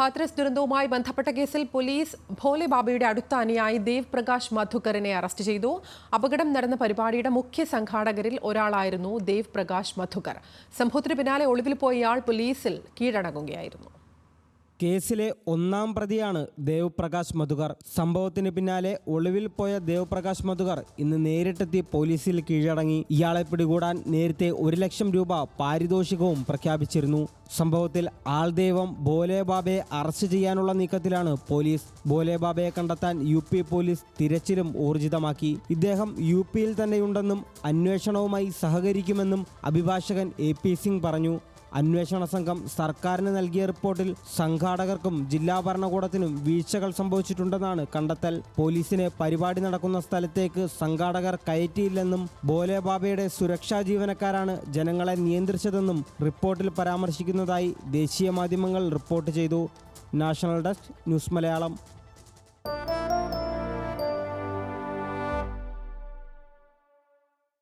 ഹാത്രസ് ദുരന്തവുമായി ബന്ധപ്പെട്ട കേസിൽ പോലീസ് ഭോലെ ബാബയുടെ അടുത്ത അനുയായി ദേവ് പ്രകാശ് മധുക്കറിനെ അറസ്റ്റ് ചെയ്തു. അപകടം നടന്ന പരിപാടിയുടെ മുഖ്യ സംഘാടകരിൽ ഒരാളായിരുന്നു ദേവ് പ്രകാശ് മധുക്കർ. സംഭവത്തിന് പിന്നാലെ ഒളിവിൽ പോയ ഇയാൾ പോലീസിൽ കീഴടങ്ങുകയായിരുന്നു. കേസിലെ ഒന്നാം പ്രതിയാണ് ദേവ് പ്രകാശ് മധുകർ. സംഭവത്തിന് പിന്നാലെ ഒളിവിൽ പോയ ദേവ് പ്രകാശ് മധുകർ ഇന്ന് നേരിട്ടെത്തി പോലീസിൽ കീഴടങ്ങി. ഇയാളെ പിടികൂടാൻ നേരത്തെ ഒരു ലക്ഷം രൂപ പാരിതോഷികവും പ്രഖ്യാപിച്ചിരുന്നു. സംഭവത്തിൽ ആൾദൈവം ബോലെ ബാബയെ അറസ്റ്റ് ചെയ്യാനുള്ള നീക്കത്തിലാണ് പോലീസ്. ബോലെ ബാബയെ കണ്ടെത്താൻ യു പി പോലീസ് തിരച്ചിലും ഊർജിതമാക്കി. ഇദ്ദേഹം യു പിയിൽ തന്നെയുണ്ടെന്നും അന്വേഷണവുമായി സഹകരിക്കുമെന്നും അഭിഭാഷകൻ എ പി സിംഗ് പറഞ്ഞു. അന്വേഷണ സംഘം സർക്കാരിന് നൽകിയ റിപ്പോർട്ടിൽ സംഘാടകർക്കും ജില്ലാ ഭരണകൂടത്തിനും വീഴ്ചകൾ സംഭവിച്ചിട്ടുണ്ടെന്നാണ് കണ്ടെത്തൽ. പോലീസിനെ പരിപാടി നടക്കുന്ന സ്ഥലത്തേക്ക് സംഘാടകർ കയറ്റിയില്ലെന്നും ബോലെബാബയുടെ സുരക്ഷാ ജീവനക്കാരാണ് ജനങ്ങളെ നിയന്ത്രിച്ചതെന്നും റിപ്പോർട്ടിൽ പരാമർശിക്കുന്നതായി ദേശീയ മാധ്യമങ്ങൾ റിപ്പോർട്ട് ചെയ്തു. National desk news Malayalam.